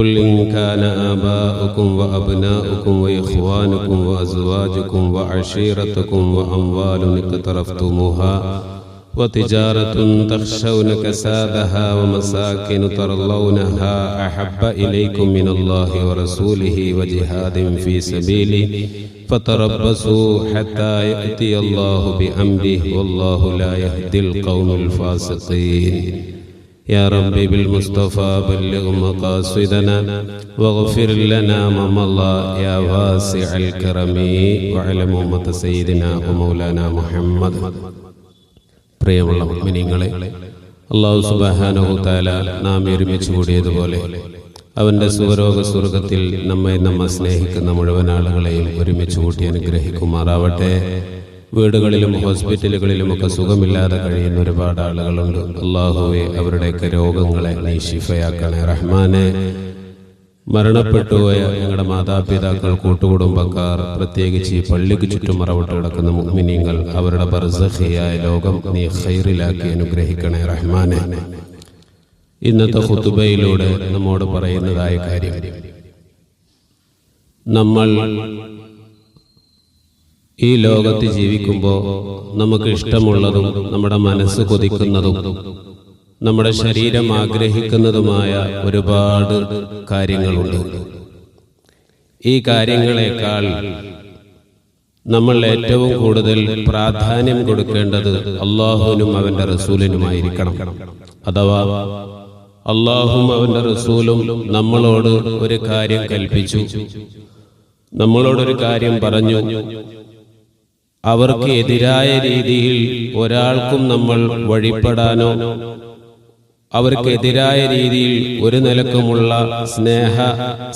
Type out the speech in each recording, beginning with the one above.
قل إن كان آباؤكم وأبناؤكم وإخوانكم وأزواجكم وعشيرتكم وأموال اقترفتموها وتجارة تخشون كسادها ومساكن ترضونها أحب إليكم من الله ورسوله وجهاد في سبيله فتربصوا حتى يأتي الله بأمره والله لا يهدي القوم الفاسقين يا ربي بالمصطفى بلغ مقاصدنا واغفر لنا ما مضى يا واسع الكرم وعلم أمة سيدنا ومولانا محمد പ്രിയമുള്ള മിനിങ്ങളെ അള്ളാഹു സുബാനഹു താല നാം ഒരുമിച്ച് കൂടിയതുപോലെ അവൻ്റെ സുവരോഗ സ്വർഗത്തിൽ നമ്മെ നമ്മെ സ്നേഹിക്കുന്ന മുഴുവൻ ആളുകളെയും ഒരുമിച്ച് കൂട്ടി അനുഗ്രഹിക്കുമാറാവട്ടെ വീടുകളിലും ഹോസ്പിറ്റലുകളിലുമൊക്കെ സുഖമില്ലാതെ കഴിയുന്ന ഒരുപാട് ആളുകളുണ്ട്. അള്ളാഹുവെ അവരുടെയൊക്കെ രോഗങ്ങളെ നീ ശിഫയാക്കണേ. റഹ്മാനെ മരണപ്പെട്ടുപോയ ഞങ്ങളുടെ മാതാപിതാക്കൾ കൂട്ടുകുടുംബക്കാർ പ്രത്യേകിച്ച് ഈ പള്ളിക്ക് ചുറ്റും മറവിട്ട് കിടക്കുന്ന മുഹ്മിനിയങ്ങൾ അവരുടെ ബർസഹിയായ ലോകം നീ ഖൈറിലാക്കി അനുഗ്രഹിക്കണേ. റഹ്മാനെ ഇന്നത്തെ ഹുത്തുബയിലൂടെ നമ്മോട് പറയുന്നതായ കാര്യം നമ്മൾ ഈ ലോകത്ത് ജീവിക്കുമ്പോൾ നമുക്ക് ഇഷ്ടമുള്ളതും നമ്മുടെ മനസ്സ് കൊതിക്കുന്നതും നമ്മുടെ ശരീരം ആഗ്രഹിക്കുന്നതുമായ ഒരുപാട് കാര്യങ്ങളുണ്ട്. ഈ കാര്യങ്ങളെക്കാൾ നമ്മൾ ഏറ്റവും കൂടുതൽ പ്രാധാന്യം കൊടുക്കേണ്ടത് അള്ളാഹുവിനും അവന്റെ റസൂലിനുമായിരിക്കണം. അഥവാ അള്ളാഹും അവന്റെ റസൂലും നമ്മളോട് ഒരു കാര്യം കൽപ്പിച്ചു. നമ്മളോടൊരു കാര്യം പറഞ്ഞു. അവർക്ക് എതിരായ രീതിയിൽ ഒരാൾക്കും നമ്മൾ വഴിപ്പെടാനോ അവർക്കെതിരായ രീതിയിൽ ഒരു നിലക്കുമുള്ള സ്നേഹ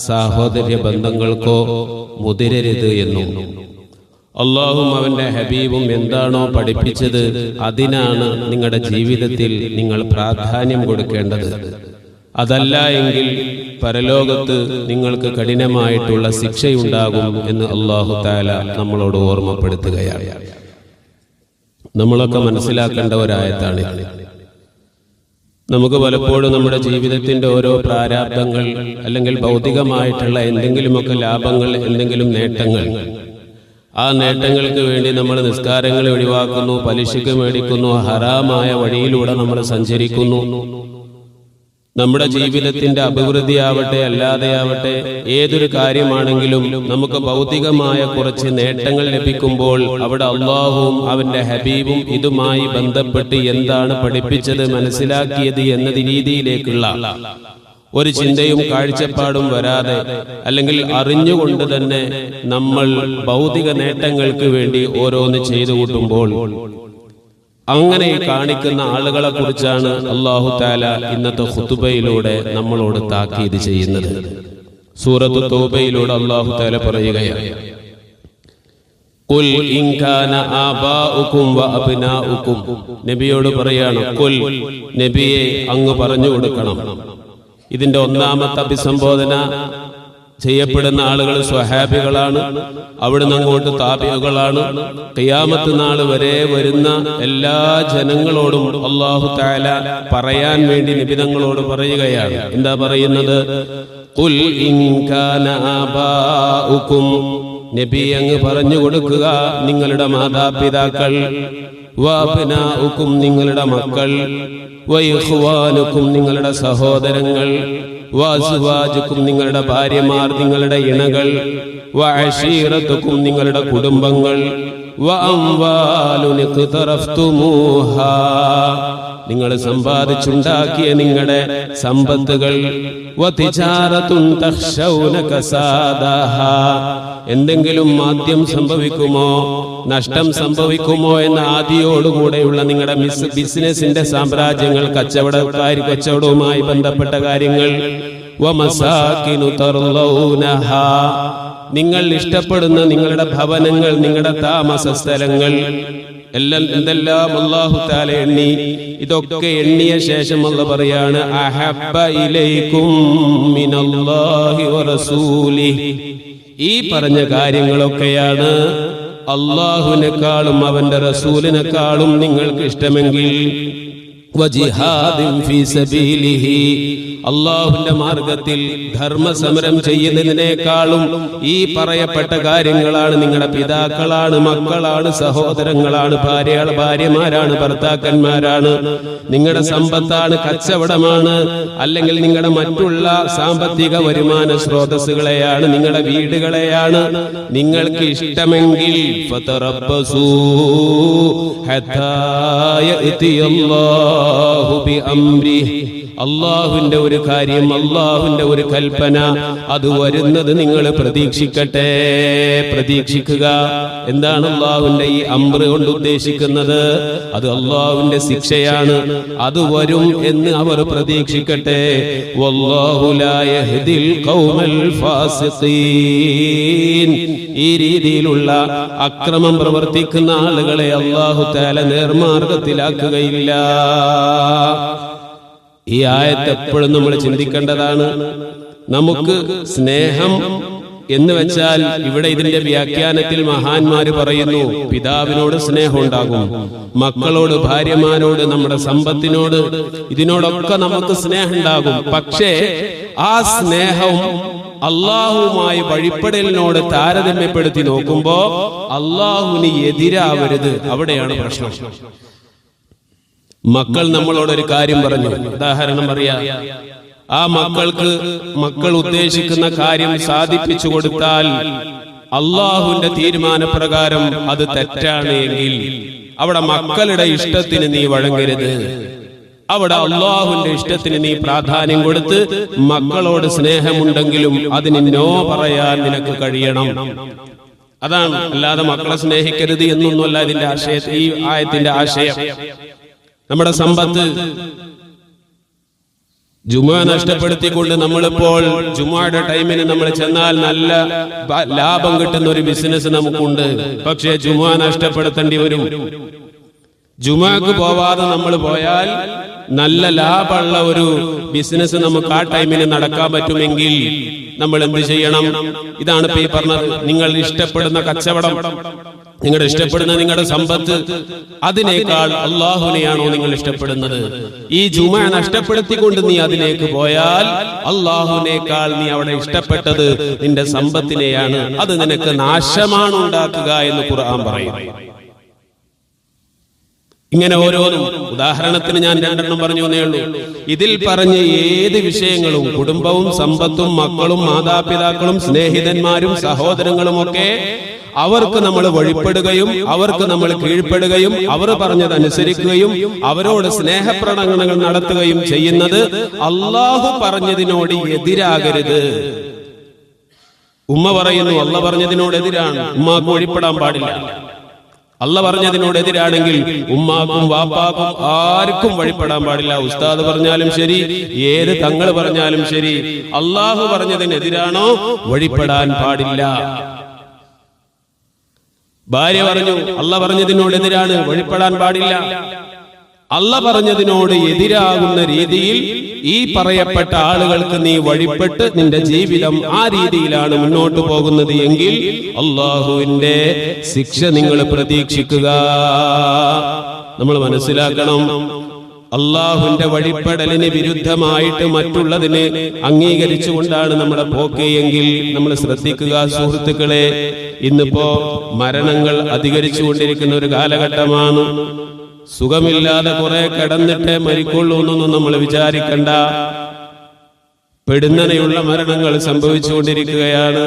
സാഹോദര്യ ബന്ധങ്ങൾക്കോ മുതിരരുത് എന്നും. അള്ളാഹും അവന്റെ ഹബീബും എന്താണോ പഠിപ്പിച്ചത് അതിനാണ് നിങ്ങളുടെ ജീവിതത്തിൽ നിങ്ങൾ പ്രാധാന്യം കൊടുക്കേണ്ടത്. അതല്ല എങ്കിൽ പരലോകത്ത് നിങ്ങൾക്ക് കഠിനമായിട്ടുള്ള ശിക്ഷയുണ്ടാകും എന്ന് അള്ളാഹു താല നമ്മളോട് ഓർമ്മപ്പെടുത്തുകയാണ്. നമ്മളൊക്കെ മനസ്സിലാക്കേണ്ട ഒരായത്താണ് നമുക്ക് പലപ്പോഴും നമ്മുടെ ജീവിതത്തിന്റെ ഓരോ പ്രാരാബ്ദങ്ങൾ അല്ലെങ്കിൽ ഭൗതികമായിട്ടുള്ള എന്തെങ്കിലുമൊക്കെ ലാഭങ്ങൾ എന്തെങ്കിലും നേട്ടങ്ങൾ. ആ നേട്ടങ്ങൾക്ക് വേണ്ടി നമ്മൾ നിസ്കാരങ്ങൾ ഒഴിവാക്കുന്നു പലിശക്ക് മേടിക്കുന്നു ഹറാമായ വഴിയിലൂടെ നമ്മൾ സഞ്ചരിക്കുന്നു. നമ്മുടെ ജീവിതത്തിന്റെ അഭിവൃദ്ധിയാവട്ടെ അല്ലാതെയാവട്ടെ ഏതൊരു കാര്യമാണെങ്കിലും നമുക്ക് ഭൗതികമായ കുറച്ച് നേട്ടങ്ങൾ ലഭിക്കുമ്പോൾ അവിടെ അള്ളാഹുവും അവന്റെ ഹബീബും ഇതുമായി ബന്ധപ്പെട്ട് എന്താണ് പഠിപ്പിച്ചത് മനസ്സിലാക്കിയത് എന്നത് രീതിയിലേക്കുള്ള ഒരു ചിന്തയും കാഴ്ചപ്പാടും വരാതെ അല്ലെങ്കിൽ അറിഞ്ഞുകൊണ്ട് തന്നെ നമ്മൾ ഭൗതിക നേട്ടങ്ങൾക്ക് വേണ്ടി ഓരോന്ന് ചെയ്തു കൂട്ടുമ്പോൾ അങ്ങനെ കാണിക്കുന്ന ആളുകളെ കുറിച്ചാണ് അള്ളാഹു താല ഇന്നത്തെ ഹുത്തുബയിലൂടെ നമ്മളോട് താക്കീത് ചെയ്യുന്നത്. സൂറത്ത് തോബയിലൂടെ അള്ളാഹു താല പറയുകയാണ്. കുൽ ഇൻകാന ആബാഉക്കും വ അബ്നാഉക്കും നബിയോട് പറയാണ് കുൽ നബിയെ അങ്ങ് പറഞ്ഞു കൊടുക്കണം. ഇതിന്റെ ഒന്നാമത്തെ അഭിസംബോധന ചെയ്യപ്പെടുന്ന ആളുകൾ സ്വഹാബികളാണ്. അവിടുന്ന് അങ്ങോട്ട് താപികളാണ് കയ്യാമത്ത് നാൾ വരെ വരുന്ന എല്ലാ ജനങ്ങളോടും അള്ളാഹു താല പറയാൻ വേണ്ടി നിബിധങ്ങളോട് പറയുകയാണ്. എന്താ പറയുന്നത്? നബി അങ്ങ് പറഞ്ഞു കൊടുക്കുക നിങ്ങളുടെ മാതാപിതാക്കൾ. വാബിനാഉക്കും നിങ്ങളുടെ മക്കൾ വൈഹ്വാനുക്കും നിങ്ങളുടെ സഹോദരങ്ങൾ വാസുവാജുക്കും നിങ്ങളുടെ ഭാര്യമാർ നിങ്ങളുടെ ഇണകൾ വഅശീറത്തുക്കും നിങ്ങളുടെ കുടുംബങ്ങൾ നിങ്ങൾ സമ്പാദിച്ചുണ്ടാക്കിയ നിങ്ങളുടെ സമ്പത്തുകൾ എന്തെങ്കിലും മാദ്യം സംഭവിക്കുമോ? നഷ്ടം സംഭവിക്കുമോ എന്ന ആദിയോടുകൂടെയുള്ള നിങ്ങളുടെ ബിസിനസിന്റെ സാമ്രാജ്യങ്ങൾ കച്ചവടക്കാർ കച്ചവടവുമായി ബന്ധപ്പെട്ട കാര്യങ്ങൾ. നിങ്ങൾ ഇഷ്ടപ്പെടുന്ന നിങ്ങളുടെ ഭവനങ്ങൾ നിങ്ങളുടെ താമസ സ്ഥലങ്ങൾ. എല്ലാം എന്തെല്ലാം അള്ളാഹു താല എണ്ണി. ഇതൊക്കെ എണ്ണിയ ശേഷം അല്ല പറയാണ് ഈ പറഞ്ഞ കാര്യങ്ങളൊക്കെയാണ് അള്ളാഹുവിനെക്കാളും അവന്റെ റസൂലിനെക്കാളും നിങ്ങൾക്ക് ഇഷ്ടമെങ്കിൽ അള്ളാഹുവിന്റെ മാർഗത്തിൽ ധർമ്മസമരം ചെയ്യുന്നതിനേക്കാളും ഈ പറയപ്പെട്ട കാര്യങ്ങളാണ് നിങ്ങളുടെ പിതാക്കളാണ് മക്കളാണ് സഹോദരങ്ങളാണ് ഭാര്യ ഭാര്യമാരാണ് ഭർത്താക്കന്മാരാണ്. നിങ്ങളുടെ സമ്പത്താണ് കച്ചവടമാണ്. അല്ലെങ്കിൽ നിങ്ങളുടെ മറ്റുള്ള സാമ്പത്തിക വരുമാന സ്രോതസ്സുകളെയാണ് നിങ്ങളുടെ വീടുകളെയാണ് നിങ്ങൾക്ക് ഇഷ്ടമെങ്കിൽ ഫതറബ്ബസൂ ഹത്താ الله بأمره അള്ളാഹുവിന്റെ ഒരു കാര്യം അള്ളാഹുവിന്റെ ഒരു കൽപ്പന. അത് വരുന്നത് നിങ്ങൾ പ്രതീക്ഷിക്കട്ടെ. പ്രതീക്ഷിക്കുക. എന്താണ് അള്ളാഹുവിന്റെ ഈ അമ്ര കൊണ്ട് ഉദ്ദേശിക്കുന്നത്? അത് അള്ളാഹുവിന്റെ ശിക്ഷയാണ്. അത് വരും എന്ന് അവർ പ്രതീക്ഷിക്കട്ടെ. ഈ രീതിയിലുള്ള അക്രമം പ്രവർത്തിക്കുന്ന ആളുകളെ അള്ളാഹു താല നേർമാർഗത്തിലാക്കുകയില്ല. ഈ ആയത്ത് എപ്പോഴും നമ്മൾ ചിന്തിക്കേണ്ടതാണ്. നമുക്ക് സ്നേഹം എന്ന് വെച്ചാൽ ഇവിടെ ഇതിന്റെ വ്യാഖ്യാനത്തിൽ മഹാന്മാര് പറയുന്നു പിതാവിനോട് സ്നേഹം ഉണ്ടാകും മക്കളോട് ഭാര്യമാരോട് നമ്മുടെ സമ്പത്തിനോട് ഇതിനോടൊക്കെ നമുക്ക് സ്നേഹം ഉണ്ടാകും. പക്ഷേ ആ സ്നേഹം അള്ളാഹുവുമായി വഴിപ്പെടലിനോട് താരതമ്യപ്പെടുത്തി നോക്കുമ്പോ അള്ളാഹുവിന് എതിരാവരുത് അവിടെയാണ് പ്രശ്നം. മക്കൾ നമ്മളോട് ഒരു കാര്യം പറഞ്ഞു. ഉദാഹരണം പറയാ. ആ മക്കൾക്ക് മക്കൾ ഉദ്ദേശിക്കുന്ന കാര്യം സാധിപ്പിച്ചു കൊടുത്താൽ അള്ളാഹുവിന്റെ തീരുമാനപ്രകാരം അത് തെറ്റാണ് എങ്കിൽ അവിടെ മക്കളുടെ ഇഷ്ടത്തിന് നീ വഴങ്ങരുത്. അവിടെ അള്ളാഹുവിന്റെ ഇഷ്ടത്തിന് നീ പ്രാധാന്യം കൊടുത്ത് മക്കളോട് സ്നേഹമുണ്ടെങ്കിലും അതിന് നോ പറയാൻ നിനക്ക് കഴിയണം. അതാണ് അല്ലാതെ മക്കളെ സ്നേഹിക്കരുത് എന്നൊന്നുമല്ല ഇതിന്റെ ആശയ ഈ ആയത്തിന്റെ ആശയം. നമ്മുടെ സമ്പത്ത് ജുമ നഷ്ടപ്പെടുത്തിക്കൊണ്ട് നമ്മളിപ്പോൾ ജുമയുടെ ടൈമിന് നമ്മൾ ചെന്നാൽ നല്ല ലാഭം കിട്ടുന്ന ഒരു ബിസിനസ് നമുക്കുണ്ട്. പക്ഷേ ജുമ നഷ്ടപ്പെടുത്തേണ്ടി വരും. ജുമാക്ക് പോവാതെ നമ്മൾ പോയാൽ നല്ല ലാഭമുള്ള ഒരു ബിസിനസ് നമുക്ക് ആ ടൈമിന് നടക്കാൻ പറ്റുമെങ്കിൽ നമ്മൾ എന്ത് ചെയ്യണം? ഇതാണ് ഇപ്പൊ ഈ പറഞ്ഞത്. നിങ്ങൾ ഇഷ്ടപ്പെടുന്ന കച്ചവടം. നിങ്ങളുടെ ഇഷ്ടപ്പെടുന്ന നിങ്ങളുടെ സമ്പത്ത് അതിനേക്കാൾ അള്ളാഹുവിനെയാണോ നിങ്ങൾ ഇഷ്ടപ്പെടുന്നത്? ഈ ജുമ നഷ്ടപ്പെടുത്തിക്കൊണ്ട് നീ അതിലേക്ക് പോയാൽ അള്ളാഹുവിനേക്കാൾ നീ അവിടെ ഇഷ്ടപ്പെട്ടത് നിന്റെ സമ്പത്തിനെയാണ്. അത് നിനക്ക് നാശമാണ് ഉണ്ടാക്കുക എന്ന് ഖുർആൻ പറയും ഇങ്ങനെ ഓരോന്നും. ഉദാഹരണത്തിന് ഞാൻ രണ്ടെണ്ണം പറഞ്ഞു എന്നേ ഉള്ളൂ. ഇതിൽ പറഞ്ഞ ഏത് വിഷയങ്ങളും കുടുംബവും സമ്പത്തും മക്കളും മാതാപിതാക്കളും സ്നേഹിതന്മാരും സഹോദരങ്ങളും ഒക്കെ അവർക്ക് നമ്മൾ വഴിപ്പെടുകയും അവർക്ക് നമ്മൾ കീഴ്പ്പെടുകയും അവർ പറഞ്ഞത് അനുസരിക്കുകയും അവരോട് സ്നേഹപ്രണങ്ങൾ നടത്തുകയും ചെയ്യുന്നത് അള്ളാഹു പറഞ്ഞതിനോട് എതിരാകരുത്. ഉമ്മ പറയുന്നു അല്ല പറഞ്ഞതിനോട് എതിരാണ്. ഉമ്മാക്ക് വഴിപ്പെടാൻ പാടില്ല. അല്ല പറഞ്ഞതിനോട് എതിരാണെങ്കിൽ ഉമ്മാക്കും വാപ്പാക്കും ആർക്കും വഴിപ്പെടാൻ പാടില്ല. ഉസ്താദ് പറഞ്ഞാലും ശരി ഏത് തങ്ങൾ പറഞ്ഞാലും ശരി അള്ളാഹു പറഞ്ഞതിനെതിരാണോ വഴിപ്പെടാൻ പാടില്ല. ഭാര്യ പറഞ്ഞു അല്ല പറഞ്ഞതിനോട് എതിരാണ് വഴിപ്പെടാൻ പാടില്ല. അല്ല പറഞ്ഞതിനോട് എതിരാകുന്ന രീതിയിൽ ഈ പറയപ്പെട്ട ആളുകൾക്ക് നീ വഴിപ്പെട്ട് നിന്റെ ജീവിതം ആ രീതിയിലാണ് മുന്നോട്ട് പോകുന്നത് എങ്കിൽ അള്ളാഹുവിന്റെ ശിക്ഷ നിങ്ങൾ പ്രതീക്ഷിക്കുക. നമ്മൾ മനസ്സിലാക്കണം അള്ളാഹുവിന്റെ വഴിപ്പെടലിന് വിരുദ്ധമായിട്ട് മറ്റുള്ളതിനെ അംഗീകരിച്ചുകൊണ്ടാണ് നമ്മുടെ പോക്ക് എങ്കിൽ നമ്മൾ ശ്രദ്ധിക്കുക സുഹൃത്തുക്കളെ ഇന്നിപ്പോ മരണങ്ങൾ അധികരിച്ചുകൊണ്ടിരിക്കുന്ന ഒരു കാലഘട്ടമാണ്. സുഖമില്ലാതെ കുറെ കിടന്നിട്ടേ മരിക്കുള്ളൂ എന്നൊന്നും നമ്മൾ വിചാരിക്കണ്ട. പെടുന്നനെയുള്ള മരണങ്ങൾ സംഭവിച്ചുകൊണ്ടിരിക്കുകയാണ്.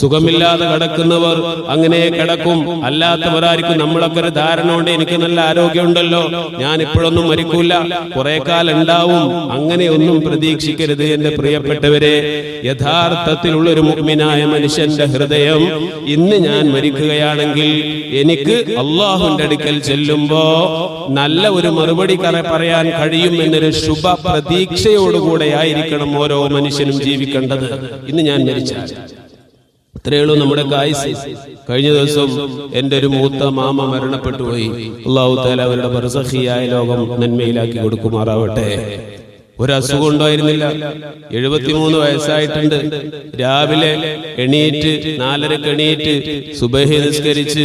സുഖമില്ലാതെ കിടക്കുന്നവർ അങ്ങനെ കിടക്കും. അല്ലാത്തവരായിരിക്കും നമ്മളൊക്കെ ഒരു ധാരണ ഉണ്ട് എനിക്ക് നല്ല ആരോഗ്യമുണ്ടല്ലോ. ഞാൻ ഇപ്പോഴൊന്നും മരിക്കൂല. കുറെ കാലം ഉണ്ടാവും. അങ്ങനെയൊന്നും പ്രതീക്ഷിക്കരുത് എന്റെ പ്രിയപ്പെട്ടവരെ. യഥാർത്ഥത്തിലുള്ള ഒരു മുഗ്മിനായ മനുഷ്യന്റെ ഹൃദയം ഇന്ന് ഞാൻ മരിക്കുകയാണെങ്കിൽ എനിക്ക് അള്ളാഹുന്റെ അടുക്കൽ ചെല്ലുമ്പോ നല്ല ഒരു മറുപടി കറ പറയാൻ കഴിയും എന്നൊരു ശുഭ പ്രതീക്ഷയോടുകൂടെ ആയിരിക്കണം ഓരോ മനുഷ്യനും ജീവിക്കേണ്ടത് ഇന്ന് ഞാൻ മരിച്ചാൽ. ഇത്രയേ ഉള്ളൂ നമ്മുടെ കായസ്. കഴിഞ്ഞ ദിവസം എന്റെ ഒരു മൂത്ത മാമ മരണപ്പെട്ടു പോയി അള്ളാഹു താല അവരുടെ ബർസഹിയായ ലോകം നന്മയിലാക്കി കൊടുക്കുമാറാവട്ടെ. ഒരു അസുഖം ഉണ്ടായിരുന്നില്ല. എഴുപത്തിമൂന്ന് വയസ്സായിട്ടുണ്ട്. രാവിലെ എണീറ്റ് നാലരക്ക് എണീറ്റ് സുബഹി നിസ്കരിച്ച്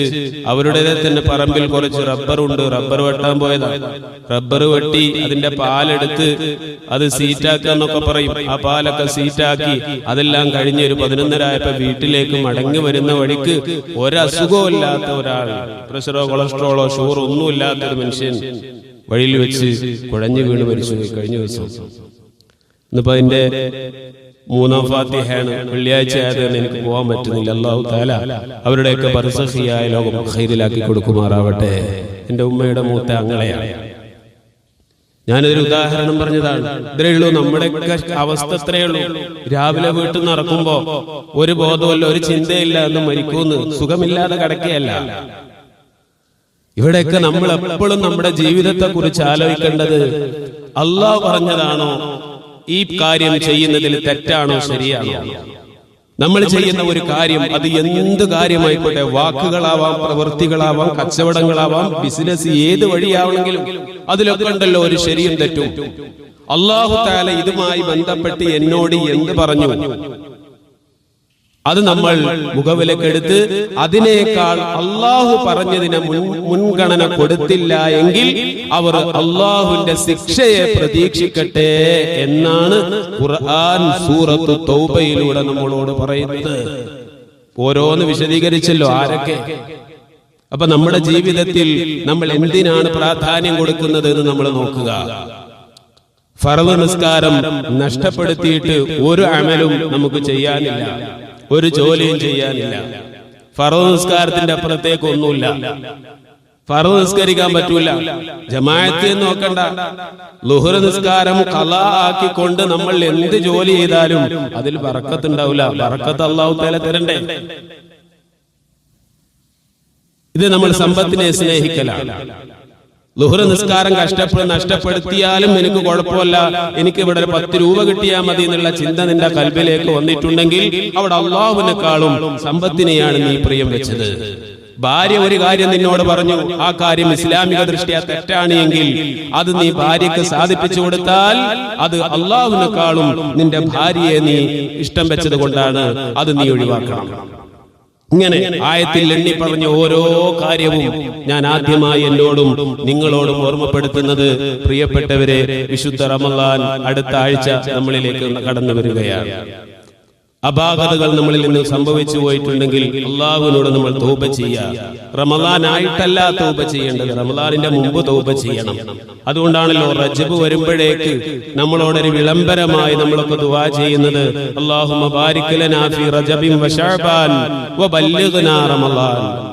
അവരുടെ തന്നെ പറമ്പിൽ കുറച്ച് റബ്ബർ ഉണ്ട്. റബ്ബർ വെട്ടാൻ പോയതാ. റബ്ബർ വെട്ടി അതിന്റെ പാലെടുത്ത് അത് സീറ്റാക്കുക എന്നൊക്കെ പറയും. ആ പാലൊക്കെ സീറ്റാക്കി അതെല്ലാം കഴിഞ്ഞ് ഒരു പതിനൊന്നരായപ്പോ വീട്ടിലേക്ക് മടങ്ങി വരുന്ന വഴിക്ക് ഒരസുഖവും ഇല്ലാത്ത ഒരാൾ. പ്രഷറോ കൊളസ്ട്രോളോ ഷുഗറോ ഒരു മനുഷ്യൻ. വഴിയിൽ വെച്ച് കുഴഞ്ഞു വീണ് മരിച്ചു കഴിഞ്ഞ ദിവസം. ഇന്നിപ്പോ അതിന്റെ മൂന്നാം ഫാത്തിഹയാണ് വെള്ളിയാഴ്ച ആയതുകൊണ്ട് എനിക്ക് പോകാൻ പറ്റുന്നില്ല. അള്ളാഹു താല അവരുടെയൊക്കെ പരസഹിയായ ലോകം ഹൈദിലാക്കി കൊടുക്കുമാറാവട്ടെ. എന്റെ ഉമ്മയുടെ മൂത്ത അങ്ങളെയാണ്. ഞാനൊരു ഉദാഹരണം പറഞ്ഞതാണ്. ഇത്രേ ഉള്ളൂ നമ്മുടെയൊക്കെ അവസ്ഥ ഇത്രയേ ഉള്ളൂ. രാവിലെ വീട്ടിൽ നിന്ന് ഇറക്കുമ്പോ ഒരു ബോധമല്ല ഒരു ചിന്തയില്ല എന്ന് മരിക്കൂന്ന്. സുഖമില്ലാതെ കിടക്കുകയല്ല. ഇവിടെയൊക്കെ നമ്മൾ എപ്പോഴും നമ്മുടെ ജീവിതത്തെ കുറിച്ച് ആലോചിക്കേണ്ടത് അള്ളാഹ് പറഞ്ഞതാണോ? ഈ കാര്യം ചെയ്യുന്നതിൽ തെറ്റാണോ? ശരിയാണോ? നമ്മൾ ചെയ്യുന്ന ഒരു കാര്യം അത് എന്ത് കാര്യമായിക്കോട്ടെ? വാക്കുകളാവാം പ്രവൃത്തികളാവാം കച്ചവടങ്ങളാവാം ബിസിനസ് ഏത് വഴിയാവണമെങ്കിലും അതിലൊക്കെ ഉണ്ടല്ലോ ഒരു ശരിയും തെറ്റും. അള്ളാഹു താല ഇതുമായി ബന്ധപ്പെട്ട് എന്നോട് എന്ത് പറഞ്ഞു? അത് നമ്മൾ മുഖവിലക്കെടുത്ത് അതിനേക്കാൾ അള്ളാഹു പറഞ്ഞതിന് മുൻ മുൻഗണന കൊടുത്തില്ല എങ്കിൽ അവർ അള്ളാഹുവിന്റെ ശിക്ഷയെ പ്രതീക്ഷിക്കട്ടെ എന്നാണ് ഖുർആൻ സൂറത്ത് തൗബയിലൂടെ നമ്മളോട് പറയുന്നത്. ഓരോന്ന് വിശദീകരിച്ചല്ലോ ആരൊക്കെ? അപ്പൊ നമ്മുടെ ജീവിതത്തിൽ നമ്മൾ എന്തിനാണ് പ്രാധാന്യം കൊടുക്കുന്നത് എന്ന് നമ്മൾ നോക്കുക. ഫറവ് നിസ്കാരം നഷ്ടപ്പെടുത്തിയിട്ട് ഒരു അമലും നമുക്ക് ചെയ്യാനില്ല. ഒരു ജോലിയും ചെയ്യാനില്ല. ഫറോ നിസ്കാരത്തിന്റെ അപ്പുറത്തേക്ക് ഒന്നുമില്ല. ഫറോ നിസ്കരിക്കാൻ പറ്റൂല. ജമാഅത്ത് നോക്കണ്ട. ലുഹുർ നിസ്കാരം കല ആക്കിക്കൊണ്ട് നമ്മൾ എന്ത് ജോലി ചെയ്താലും അതിൽ പറക്കത്തുണ്ടാവില്ല പറക്കത്ത് അള്ളാഹു തല തരണ്ടേ. ഇത് നമ്മൾ സമ്പത്തിനെ സ്നേഹിക്കലാണ്. ലുഹുറ നിസ്കാരം കഷ്ടപ്പെട്ട് നഷ്ടപ്പെടുത്തിയാലും എനിക്ക് കുഴപ്പമില്ല. എനിക്ക് ഇവിടെ ഒരു പത്ത് രൂപ കിട്ടിയാൽ മതി എന്നുള്ള ചിന്ത നിന്റെ കൽബിലേക്ക് വന്നിട്ടുണ്ടെങ്കിൽ അവിടെ അള്ളാഹുവിനെക്കാളും സമ്പത്തിനെയാണ് നീ പ്രിയം വെച്ചത്. ഭാര്യ ഒരു കാര്യം നിന്നോട് പറഞ്ഞു ആ കാര്യം ഇസ്ലാമിക ദൃഷ്ടിയ തെറ്റാണ് എങ്കിൽ അത് നീ ഭാര്യക്ക് സാധിപ്പിച്ചു കൊടുത്താൽ അത് അള്ളാഹുവിനെക്കാളും നിന്റെ ഭാര്യയെ നീ ഇഷ്ടം വെച്ചത് കൊണ്ടാണ് അത് നീ ഒഴിവാക്കണം. ഇങ്ങനെ ആയത്തിൽ എണ്ണി പറഞ്ഞ ഓരോ കാര്യവും ഞാൻ ആദ്യമായി എന്നോടും നിങ്ങളോടും ഓർമ്മപ്പെടുത്തുന്നത് പ്രിയപ്പെട്ടവരെ വിശുദ്ധ റമലാൻ അടുത്ത ആഴ്ച നമ്മളിലേക്ക് കടന്നു വരികയാണ്. അപാകതകൾ നമ്മളിൽ നിന്ന് സംഭവിച്ചു പോയിട്ടുണ്ടെങ്കിൽ അള്ളാഹുവിനോട് നമ്മൾ തോപ ചെയ്യുക റമലാൻ ആയിട്ടല്ല തൗബ ചെയ്യേണ്ടത്. റമലാനിന്റെ മുമ്പ് തോപ ചെയ്യണം. അതുകൊണ്ടാണല്ലോ റജബ് വരുമ്പോഴേക്ക് നമ്മളോടൊരു വിളംബരമായി നമ്മളൊക്കെ ദുവാ ചെയ്യുന്നത്. അള്ളാഹു വ ബല്ലിഗ്നാ റമലാൻ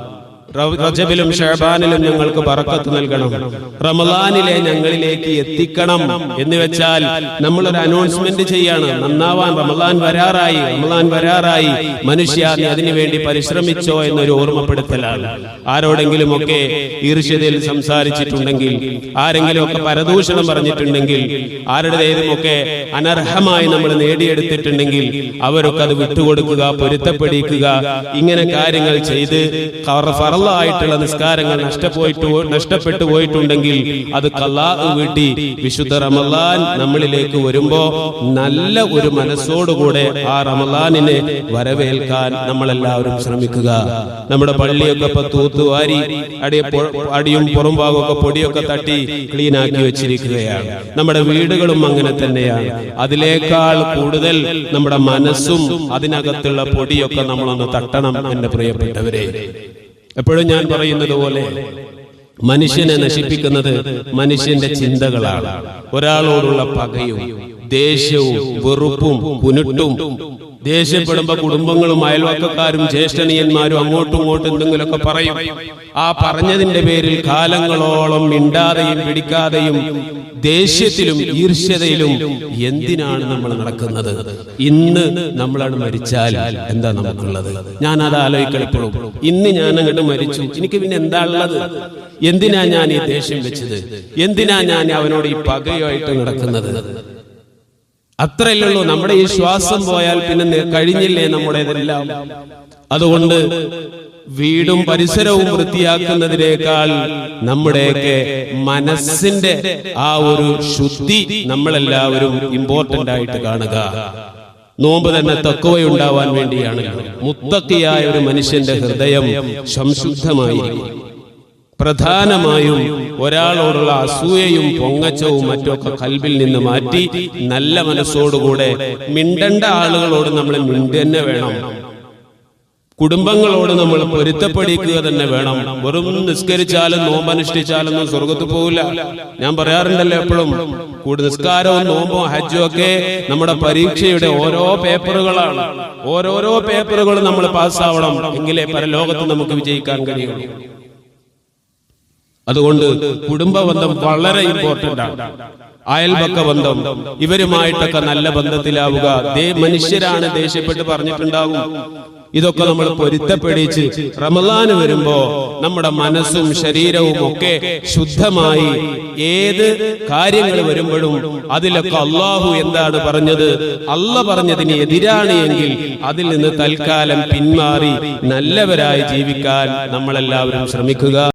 റജബിലും ഷഹബാനിലും ഞങ്ങൾക്ക് ബറക്കത്ത് നൽകണം. റമദാനിലെ ഞങ്ങളിലേക്ക് എത്തിക്കണം എന്ന് വെച്ചാൽ നമ്മൾ ഒരു അനൗൺസ്മെന്റ് ചെയ്യാണ്. നന്നാവാൻ റമദാൻ വരാറായി. റമദാൻ വരാറായി. മനുഷ്യ നീ അതിനു വേണ്ടി പരിശ്രമിച്ചോ എന്നൊരു ഓർമ്മപ്പെടുത്തലാണ്. ആരോടെങ്കിലും ഒക്കെ ഈർഷ്യതയിൽ സംസാരിച്ചിട്ടുണ്ടെങ്കിൽ ആരെങ്കിലും ഒക്കെ പരദൂഷണം പറഞ്ഞിട്ടുണ്ടെങ്കിൽ ആരുടേതും ഒക്കെ അനർഹമായി നമ്മൾ നേടിയെടുത്തിട്ടുണ്ടെങ്കിൽ അവരൊക്കെ അത് വിട്ടുകൊടുക്കുക പൊരുത്തപ്പെടിക്കുക ഇങ്ങനെ കാര്യങ്ങൾ ചെയ്ത് ഫറലായിട്ടുള്ള നിസ്കാരങ്ങൾ നഷ്ടപ്പോയിട്ട് നഷ്ടപ്പെട്ടു പോയിട്ടുണ്ടെങ്കിൽ അത് കല്ലാ വീട്ടി വിശുദ്ധ റമലാൻ നമ്മളിലേക്ക് വരുമ്പോ നല്ല ഒരു മനസ്സോടുകൂടെ ആ റമലാനിനെ വരവേൽക്കാൻ നമ്മളെല്ലാവരും ശ്രമിക്കുക. നമ്മുടെ പള്ളിയൊക്കെ ഇപ്പൊ തൂത്തുവാരി അടിയ അടിയും പുറംഭാഗമൊക്കെ പൊടിയൊക്കെ തട്ടി ക്ലീൻ ആക്കി വെച്ചിരിക്കുകയാണ്. നമ്മുടെ വീടുകളും അങ്ങനെ തന്നെയാണ്. അതിലേക്കാൾ കൂടുതൽ നമ്മുടെ മനസ്സും അതിനകത്തുള്ള പൊടിയൊക്കെ നമ്മളൊന്ന് തട്ടണം എന്റെ പ്രിയപ്പെട്ടവരെ. എപ്പോഴും ഞാൻ പറയുന്നത് പോലെ മനുഷ്യനെ നശിപ്പിക്കുന്നത് മനുഷ്യന്റെ ചിന്തകളാണ്. ഒരാളോടുള്ള പകയും ദേഷ്യവും വെറുപ്പും കുനുട്ടും ദേഷ്യപ്പെടുമ്പോ കുടുംബങ്ങളും അയൽവക്കക്കാരും ജ്യേഷ്ഠനിയന്മാരും അങ്ങോട്ടും ഇങ്ങോട്ടും എന്തെങ്കിലുമൊക്കെ പറയും. ആ പറഞ്ഞതിന്റെ പേരിൽ കാലങ്ങളോളം മിണ്ടാതെയും പിടിക്കാതെയും ദേഷ്യത്തിലും ഈർഷ്യതയിലും എന്തിനാണ് നമ്മൾ നടക്കുന്നത്? ഇന്ന് നമ്മളാണ് മരിച്ചാൽ എന്താ നമുക്കുള്ളത്? ഞാൻ അത് ആലോചിക്കളിപ്പോഴും ഇന്ന് ഞാൻ അങ്ങോട്ട് മരിച്ചു. എനിക്ക് പിന്നെ എന്താ ഉള്ളത് എന്തിനാ ഞാൻ ഈ ദേഷ്യം വെച്ചത്? എന്തിനാ ഞാൻ അവനോട് ഈ പകയുമായിട്ട് നടക്കുന്നത്? അത്രയല്ലേ ഉള്ളൂ. നമ്മുടെ ഈ ശ്വാസം പോയാൽ പിന്നെ കഴിഞ്ഞില്ലേ നമ്മുടേതെല്ലാം അതുകൊണ്ട് വീടും പരിസരവും വൃത്തിയാക്കുന്നതിനേക്കാൾ നമ്മുടെയൊക്കെ മനസ്സിന്റെ ആ ഒരു ശുദ്ധി നമ്മളെല്ലാവരും ഇമ്പോർട്ടന്റ് ആയിട്ട് കാണുക. നോമ്പ് തന്നെ തക്കവയുണ്ടാവാൻ വേണ്ടിയാണ്. മുത്തക്കിയായ ഒരു മനുഷ്യന്റെ ഹൃദയം സംശുദ്ധമായിരിക്കും. പ്രധാനമായും ഒരാളോടുള്ള അസൂയയും പൊങ്ങച്ചവും മറ്റൊക്കെ കൽബിൽ നിന്ന് മാറ്റി നല്ല മനസ്സോടുകൂടെ മിണ്ടണ്ട ആളുകളോട് നമ്മൾ മിണ്ടന്നെ വേണം. കുടുംബങ്ങളോട് നമ്മൾ പൊരുത്തപ്പെടിക്കുക തന്നെ വേണം. വെറും നിസ്കരിച്ചാലും നോമ്പനുഷ്ഠിച്ചാലൊന്നും സ്വർഗത്ത് പോകില്ല ഞാൻ പറയാറുണ്ടല്ലോ എപ്പോഴും കൂടുതൽ നിസ്കാരവും നോമ്പോ ഹജ്ജും ഒക്കെ നമ്മുടെ പരീക്ഷയുടെ ഓരോ പേപ്പറുകളാണ്. ഓരോരോ പേപ്പറുകളും നമ്മൾ പാസ്സാവണം. എങ്കിലേ പരലോകത്ത് നമുക്ക് വിജയിക്കാൻ കഴിയുള്ളൂ. അതുകൊണ്ട് കുടുംബ ബന്ധം വളരെ ഇമ്പോർട്ടന്റ് ആണ്. അയൽപക്ക ബന്ധം ഇവരുമായിട്ടൊക്കെ നല്ല ബന്ധത്തിലാവുക. ദേ മനുഷ്യരാണ് ദേഷ്യപ്പെട്ട് പറഞ്ഞിട്ടുണ്ടാവും. ഇതൊക്കെ നമ്മൾ പൊരുത്തപ്പെടിച്ച് റമദാന് വരുമ്പോ നമ്മുടെ മനസ്സും ശരീരവും ഒക്കെ ശുദ്ധമായി ഏത് കാര്യങ്ങൾ വരുമ്പോഴും അതിലൊക്കെ അള്ളാഹു എന്താണ് പറഞ്ഞത്? അല്ല പറഞ്ഞതിന് എതിരാണ് എങ്കിൽ അതിൽ നിന്ന് തൽക്കാലം പിന്മാറി നല്ലവരായി ജീവിക്കാൻ നമ്മളെല്ലാവരും ശ്രമിക്കുക.